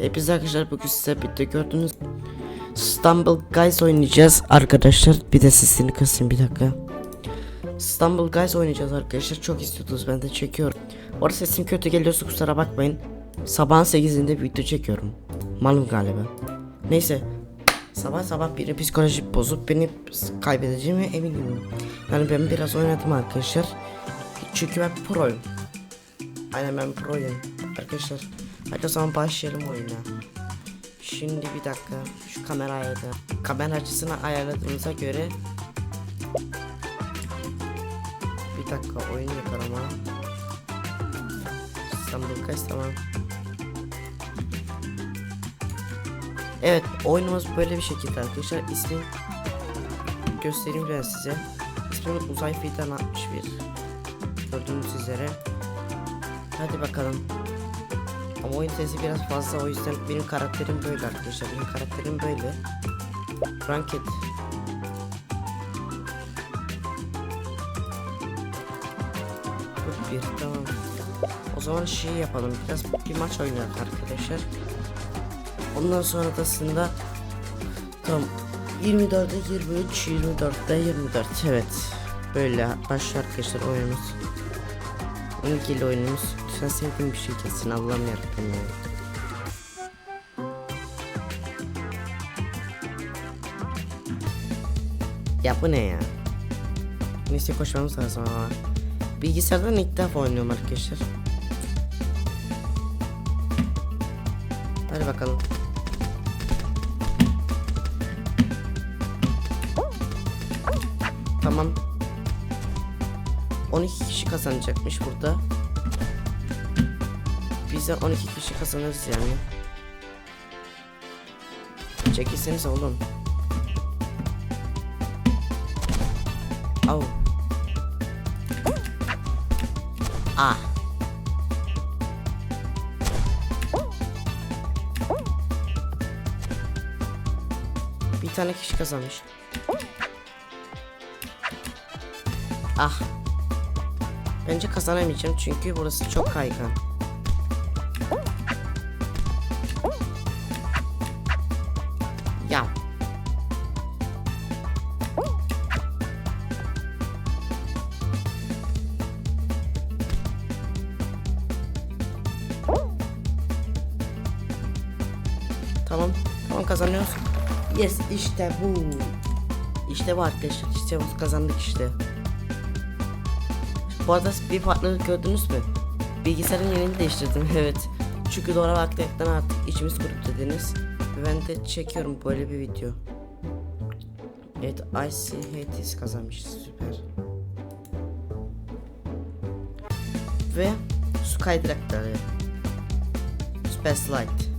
Hepinize arkadaşlar bugün size birlikte gördüğünüz Stumble Guys oynayacağız arkadaşlar. Bir de sesini kısayım bir dakika. Stumble Guys oynayacağız arkadaşlar. Çok istiyordunuz ben de çekiyorum. Orada sesim kötü geliyorsa kusura bakmayın. Sabahın 8'inde bir video çekiyorum. Malum galiba. Neyse. Sabah sabah biri psikoloji bozup beni kaybedeceğime eminim. Yani ben biraz oynadım arkadaşlar. Çünkü ben proyum. Aynen ben proyum arkadaşlar. Hadi o zaman başlayalım oyuna. Şimdi bir dakika şu kamera ayarladı. Kamera açısını ayarladığımıza göre bir dakika oyun yapar ama. İstanbul kaç tamam. Evet oyunumuz böyle bir şekilde arkadaşlar. İsmi göstereyim ben size. İsmim Uzay Fidan 61. Gördüğünüz üzere. Hadi bakalım. Ama oyun sesi biraz fazla o yüzden benim karakterim böyle arkadaşlar. Benim karakterim böyle. Ranked. Bu bir tamam. O zaman şey yapalım. Biraz bir maç oynayalım arkadaşlar. Ondan sonra da aslında tamam 24'e 23, 24'te 24. Evet. Böyle başlıyor arkadaşlar oyunumuz. 12'li oyunumuz. Sen sevdiğim bir şey kesin Allah'ım yarabbim ya. Ya bu ne ya? Neyse koşmamız lazım ama. Bilgisayardan ilk defa oynuyorum arkadaşlar. Hadi bakalım. Tamam. 12 kişi kazanacakmış burada. Biz de 12 kişi kazanırız yani. Çekilseniz oğlum. Au. Ah. Bir tane kişi kazanmış. Ah. Bence kazanamayacağım çünkü burası çok kaygan. Tamam kazanıyoruz. Yes işte bu. İşte bu arkadaşlar. İşte kazandık işte. Bu arada bir farklılık gördünüz mü? Bilgisayarın yerini değiştirdim evet. Çünkü doğru vaktiyetten artık içimiz kurup dediniz. Ben de çekiyorum böyle bir video. Evet Icy Hades kazanmış süper. Ve su kaydırakları. Super Slide.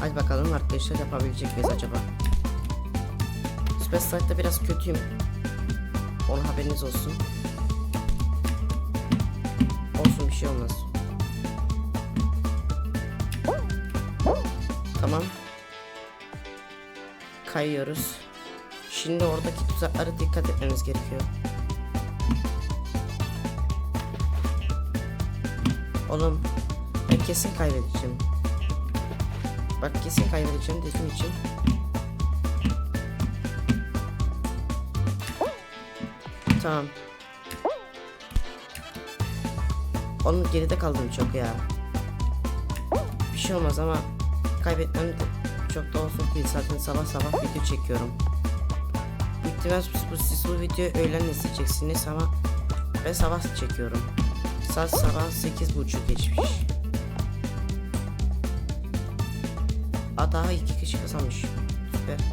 Hadi bakalım arkadaşlar yapabilecek miyiz acaba? Super Slide'da biraz kötüyüm. Onun haberiniz olsun. Olsun bir şey olmaz. Tamam. Kayıyoruz. Şimdi oradaki tuzaklara dikkat etmemiz gerekiyor. Oğlum ben kesin kaybedeceğim. Bak kesin kaybedeceğim dediğim için. Tamam. Onun geride kaldım çok ya. Bir şey olmaz ama kaybetmem de çok da olsun değil. Zaten sabah sabah video çekiyorum. Bu, siz bu videoyu öğlen izleyeceksiniz ama ben sabah çekiyorum. Saat sabah sekiz buçuk geçmiş. Daha iki kişi kazanmış. Süper.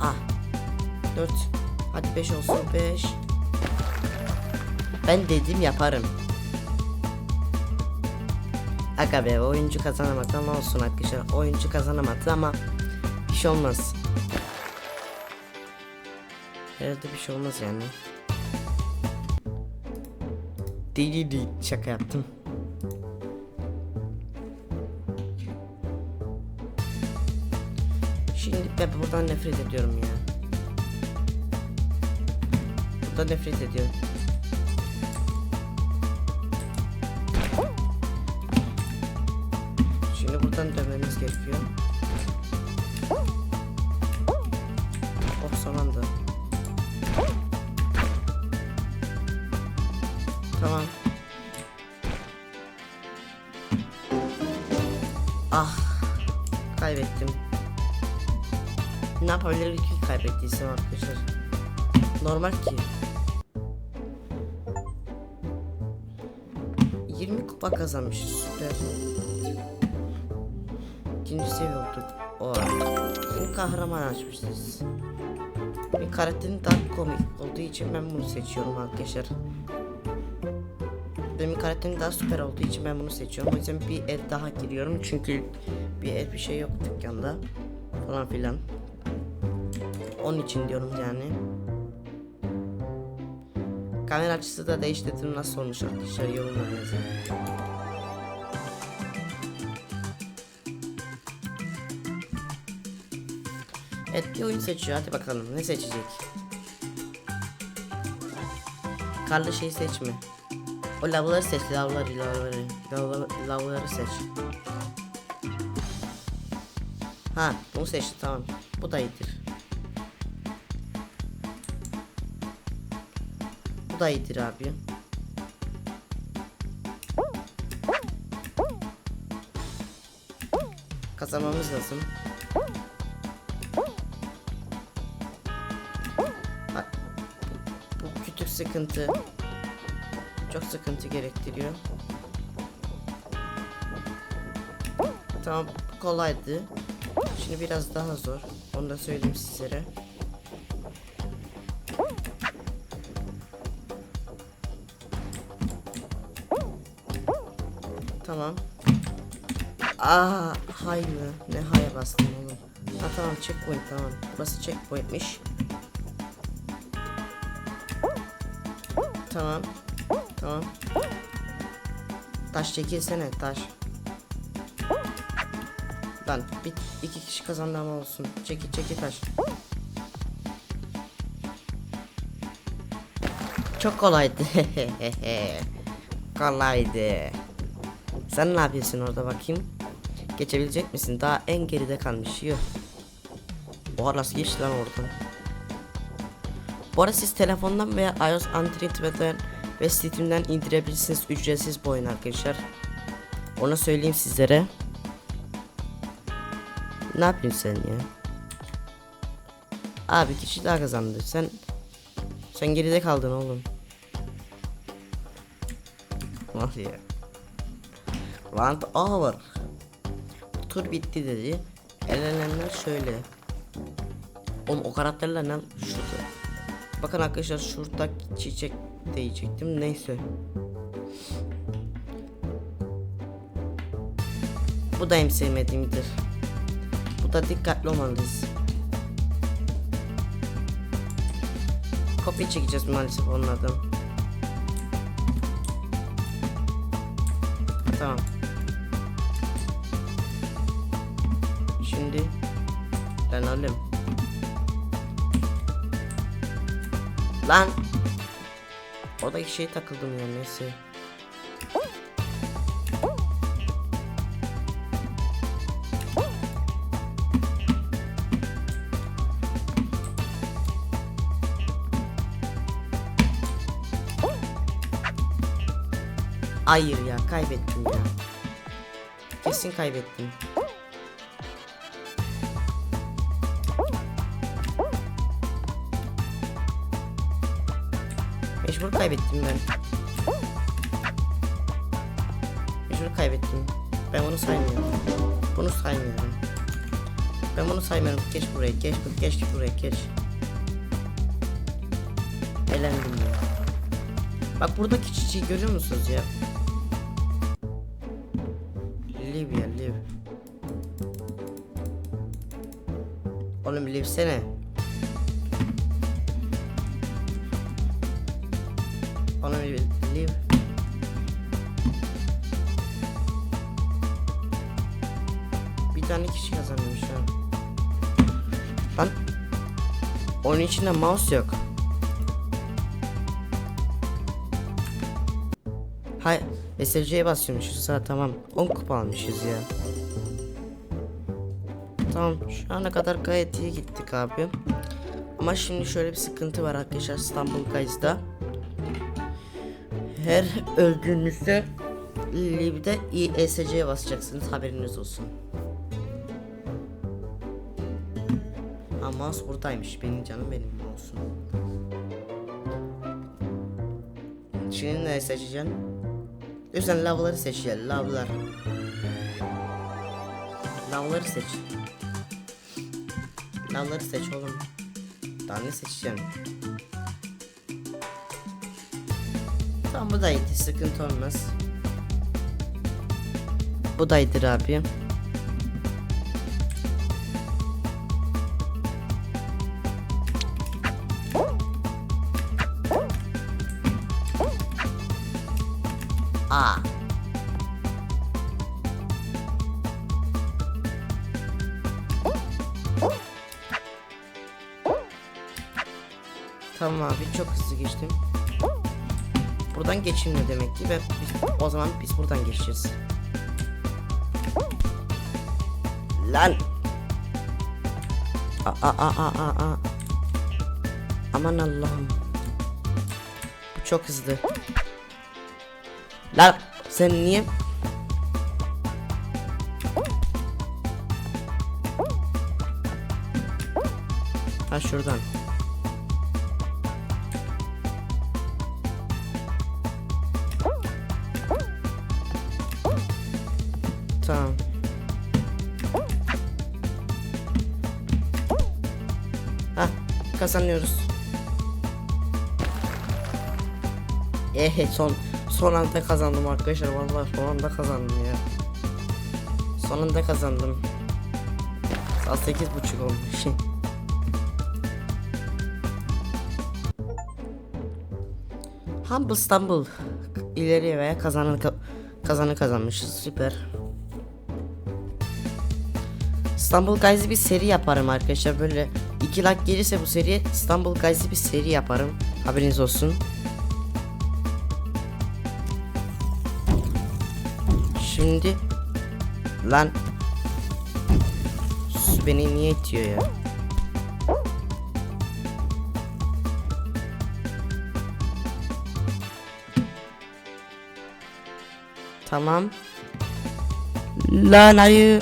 Ah. Dört. Hadi beş olsun beş. Ben dedim yaparım. Aga be oyuncu kazanamadı ama olsun arkadaşlar. Oyuncu kazanamadı ama bir şey olmaz. Herhalde bir şey olmaz yani. Değil değil şaka yaptım. Ve buradan nefret ediyorum ya. Buradan nefret ediyorum. Şimdi buradan dönmemiz gerekiyor. Oh son. Tamam. Ah. Kaybettim. Ne yapabilirim ki kaybettiysem arkadaşlar. Normal ki. 20 kupa kazanmışız süper. İkinci seviye olduk. O Yeni kahraman açmışız. Bir karakterin daha komik olduğu için ben bunu seçiyorum arkadaşlar. Benim karakterim daha süper olduğu için ben bunu seçiyorum. O yüzden bir el daha giriyorum çünkü bir el bir şey yok dükkanda falan filan. Onun için diyorum yani. Kamera açısı da değiştirdim nasıl olmuş arkadaşlar yorumlarınızı. Evet bir oyun seçiyor hadi bakalım ne seçecek? Karlı şeyi seçme. O lavları seç lavları lavları lavları, lavları seç. Ha bunu seçti tamam. Bu da iyidir. Da iyidir abi. Kazanmamız lazım. Bak bu küçük sıkıntı çok sıkıntı gerektiriyor. Tamam kolaydı. Şimdi biraz daha zor. Onu da söyleyeyim sizlere. Aa, hay mı? Ne haya bastım oğlum. Ha tamam checkpoint tamam. Burası checkpointmiş. Tamam. Tamam. Taş çekilsene taş. Lan bir iki kişi kazandı ama olsun. Çekil çekil taş. Çok kolaydı. kolaydı. Sen ne yapıyorsun orada bakayım? Geçebilecek misin? Daha en geride kalmış. Yok. Oha nasıl geçti lan oradan? Bu arada siz telefondan veya iOS Android'den ve Steam'den indirebilirsiniz ücretsiz bu oyun arkadaşlar. Onu söyleyeyim sizlere. Ne yapıyorsun sen ya? Abi kişi daha kazandı. Sen sen geride kaldın oğlum. Nasıl ya? Round over. Tur bitti dedi. Elenenler şöyle. Oğlum o karakterler ne? Şurada. Bakın arkadaşlar şurada çiçek diyecektim. Neyse. Bu da en sevmediğimdir. Bu da dikkatli olmalıyız. Kopya çekeceğiz maalesef onlardan. Tamam. Şimdi ben alayım. Lan. Oradaki şey takıldım ya neyse. Hayır ya kaybettim ya. Kesin kaybettim. Mecbur kaybettim ben. Mecbur kaybettim. Ben bunu saymıyorum. Bunu saymıyorum. Ben bunu saymıyorum. Geç buraya, geç, geç buraya, geç. Elendim ya. Bak buradaki çiçeği görüyor musunuz ya? Live ya live. Oğlum livsene. Live. Bir tane kişi kazanmış ha. Lan. Onun içinde mouse yok. Hay SLC'ye basıyormuşuz ha tamam 10 kupa almışız ya Tamam şu ana kadar gayet iyi gittik abi. Ama şimdi şöyle bir sıkıntı var arkadaşlar İstanbul Guys'da. Her öldüğünüzde Lib'de ESC'ye basacaksınız haberiniz olsun. Mouse buradaymış benim canım benim olsun. Şimdi ne seçeceksin? Lütfen lavları seç ya lavlar. Lavları seç. Lavları seç oğlum. Daha ne seçeceğim? Tamam bu da iyiydi sıkıntı olmaz. Bu da iyidir abi. Aa. Tamam abi çok hızlı geçtim. Buradan geçilmiyor demek ki ve biz, o zaman biz buradan geçeceğiz. Lan. Aa aa aa aa. Aman Allah'ım. Bu çok hızlı. Lan sen niye? Ha şuradan. Tamam. Ha kazanıyoruz. Eh son son anda kazandım arkadaşlar vallahi son anda kazandım ya. Son anda kazandım. Saat sekiz buçuk olmuş. Humble Stumble ileri veya kazanı ka- kazanı kazanmışız süper. İstanbul Guys'ı bir seri yaparım arkadaşlar böyle 2 like gelirse bu seriye İstanbul Guys'ı bir seri yaparım haberiniz olsun. Şimdi lan su beni niye itiyor ya? Tamam. Lan ayı.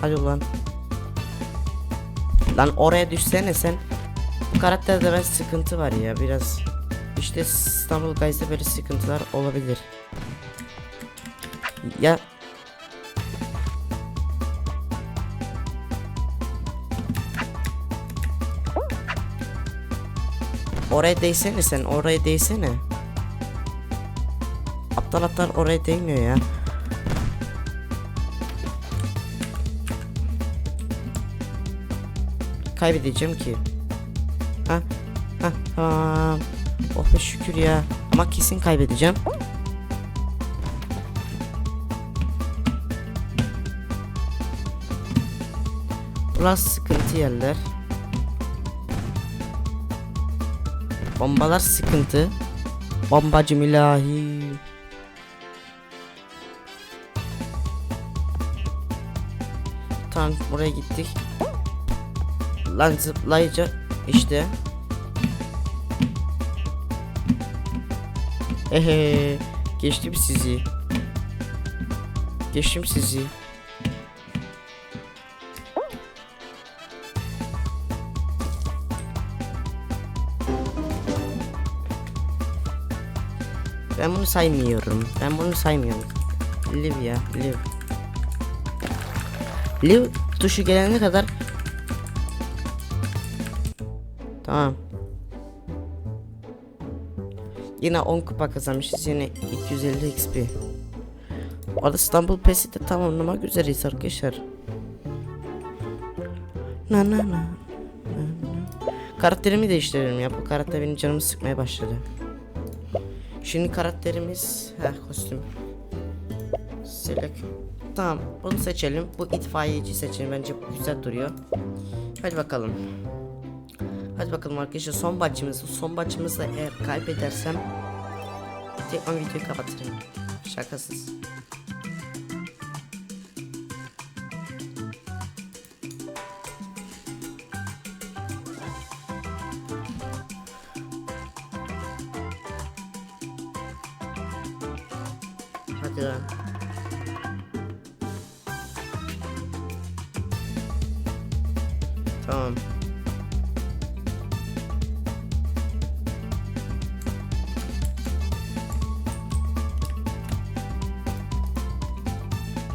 Hadi lan. Hadi lan. Oraya düşsene sen. Bu karakterde biraz sıkıntı var ya biraz. İşte İstanbul Guys'da böyle sıkıntılar olabilir. Ya Oraya değsene sen oraya değsene. Aptal aptal oraya değmiyor ya. Kaybedeceğim ki. Ha ha tamam. Oh be şükür ya. Ama kesin kaybedeceğim. Burası sıkıntı yerler. Bombalar sıkıntı. Bombacı milahi. Tamam buraya gittik. Lan zıplayınca işte. Ehe geçtim sizi. Geçtim sizi. Ben bunu saymıyorum. Ben bunu saymıyorum. Live ya, live. Live tuşu gelene kadar Tamam. Yine 10 kupa kazanmışız. Yine 250 XP. Orada İstanbul Pesi de tamamlamak üzereyiz arkadaşlar. Na na na. Karakterimi değiştirelim ya. Bu karakter benim canımı sıkmaya başladı. Şimdi karakterimiz heh kostüm. Select. Tamam bunu seçelim. Bu itfaiyeci seçelim. Bence bu güzel duruyor. Hadi bakalım. Hadi bakalım arkadaşlar son maçımız. Son maçımızda eğer kaybedersem tekrar videoyu kapatırım. Şakasız.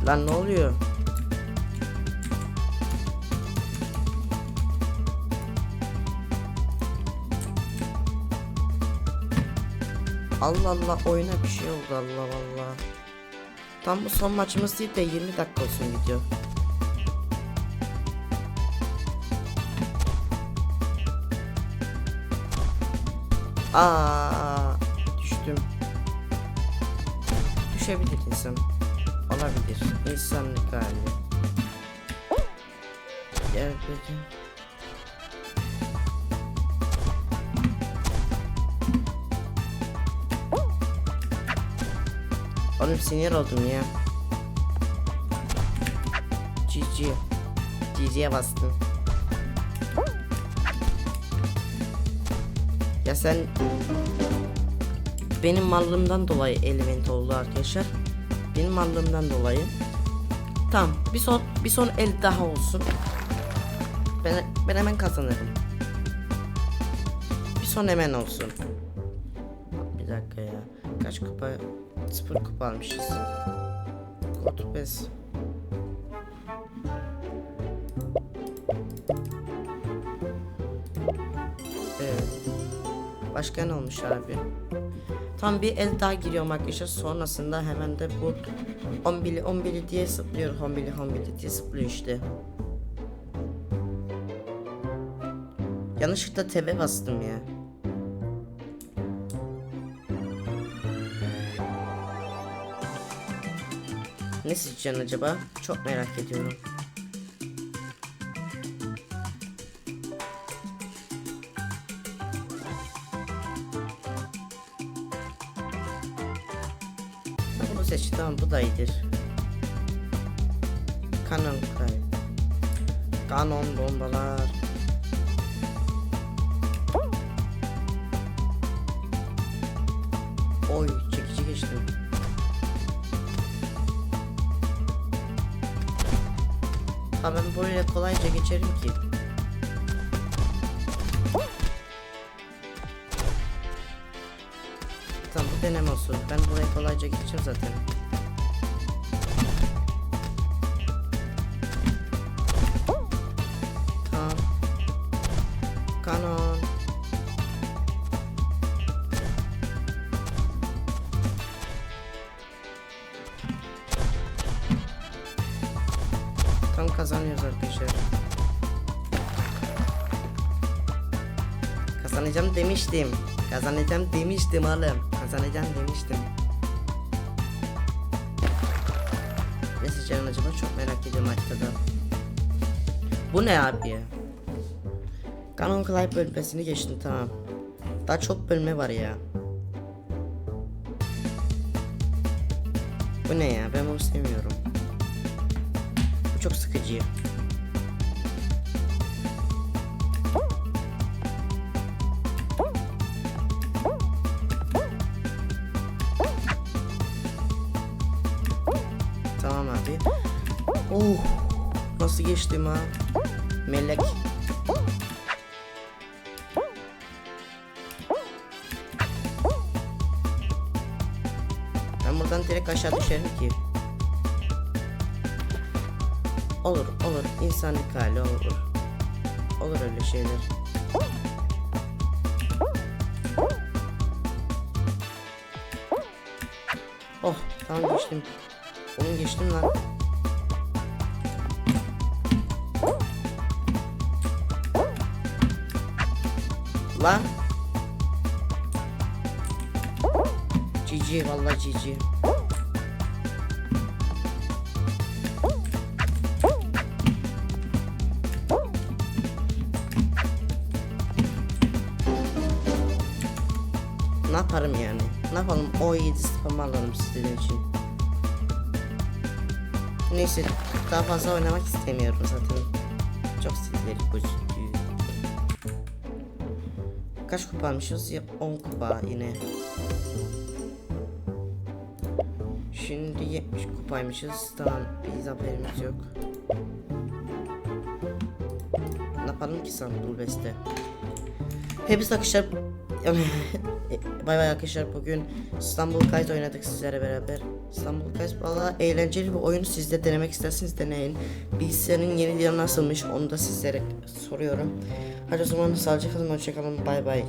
Lan ne oluyor? Allah Allah oyuna bir şey oldu Allah Allah. Tam bu son maçımız değil de 20 dakika olsun video. Aa, düştüm. Düşebilir insan. Olabilir. İnsanlık hali. Gel peki. Oğlum sinir oldum ya. GG. GG'ye bastım. Ya sen benim mallımdan dolayı element oldu arkadaşlar. Benim mallımdan dolayı. Tamam, bir son bir son el daha olsun. Ben ben hemen kazanırım. Bir son hemen olsun. Bir dakika ya. Kaç kupa? Sıfır kupa almışız. Kod pes. Evet. Başka ne olmuş abi? Tam bir el daha giriyorum arkadaşlar. Sonrasında hemen de bu 11'li 11'li diye zıplıyor. 11'li 11'li diye zıplıyor işte. Yanlışlıkla TV bastım ya. Ne seçeceksin acaba? Çok merak ediyorum. Ha, Bunu seç tamam bu da iyidir. Kanon kay. Kanon bombalar. Oy çekici geçtim. Ha ben böyle kolayca geçerim ki. Deneme olsun. Ben burayı kolayca geçeceğim zaten. Kanon. Tam kazanıyoruz arkadaşlar. Kazanacağım demiştim. Kazanacağım demiştim oğlum. Kazanacağım demiştim. Ne seçerim acaba çok merak ediyorum hatta da. Bu ne abi? Canon Clive bölmesini geçtim tamam. Daha çok bölme var ya. Bu ne ya ben bunu sevmiyorum. Bu çok sıkıcı. Oh, nasıl geçtim ha? Melek. Ben buradan direkt aşağı düşerim ki. Olur, olur. İnsanlık hali olur. Olur öyle şeyler. Oh, tamam geçtim. Oğlum geçtim lan. Lan. GG vallahi GG. Ne yaparım yani? Ne yapalım? O 7 spam alalım sizler için. Neyse daha fazla oynamak istemiyorum zaten. Çok sizleri gözüküyor. Kaç kupa almışız? Ya 10 kupa yine. Şimdi 70 kupaymışız. Tamam biz haberimiz yok. Ne yapalım ki Sambul Beste? Hepsi arkadaşlar Bay bay arkadaşlar bugün İstanbul Guys oynadık sizlere beraber. İstanbul Guys valla eğlenceli bir oyun. Siz de denemek isterseniz deneyin. Bilgisayarın yeni nasılmış onu da sizlere soruyorum. Hadi o zaman sağlıcakla kalın hoşçakalın bay bay.